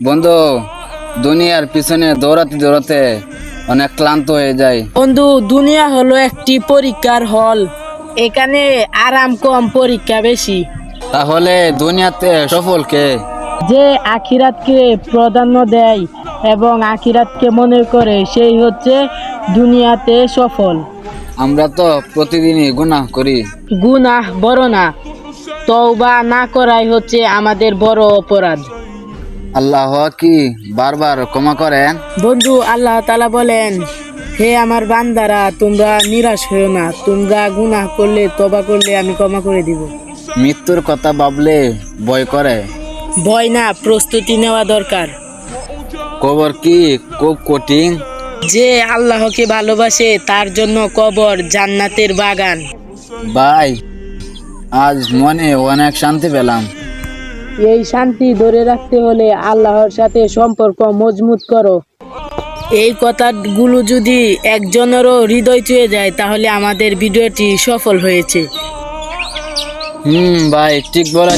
বন্ধু দুনিয়ার পিছনে দৌড়াতে দৌড়াতে অনেক ক্লান্ত হয়ে যায় বন্ধু দুনিয়া হলো একটি পরীক্ষার হল। এখানে আরাম কম পরীক্ষা বেশি। তাহলে দুনিয়াতে সফল কে? যে আখিরাতকে প্রাধান্য দেয় এবং আখিরাতকে মনে করে সেই হচ্ছে দুনিয়াতে সফল। আমরা তো প্রতিদিনই গুনাহ করি। গুনাহ বড় না তওবা না করাই হচ্ছে আমাদের বড় অপরাধ। আল্লাহ কি বারবার ক্ষমা করেন? বন্ধু আল্লাহ তালা বলেন হে আমার বান্দারা তোমরা নিরাশ হও না। তোমরা গুনাহ করলে তবা করলে আমি ক্ষমা করে দিব। মৃত্যুর কথা ভাবলে ভয় করে। ভয় না প্রস্তুতি নেওয়া দরকার। কবর কি খুব কঠিন? যে আল্লাহকে ভালোবাসে তার জন্য কবর জান্নাতের বাগান। ভাই আজ মনে অনেক শান্তি পেলাম। এই শান্তি ধরে রাখতে হলে আল্লাহর সাথে সম্পর্ক মজবুত করো এই কথাগুলো যদি একজনেরও হৃদয় চুয়ে যায় তাহলে আমাদের ভিডিওটি সফল হয়েছে হুম ভাই ঠিক বলা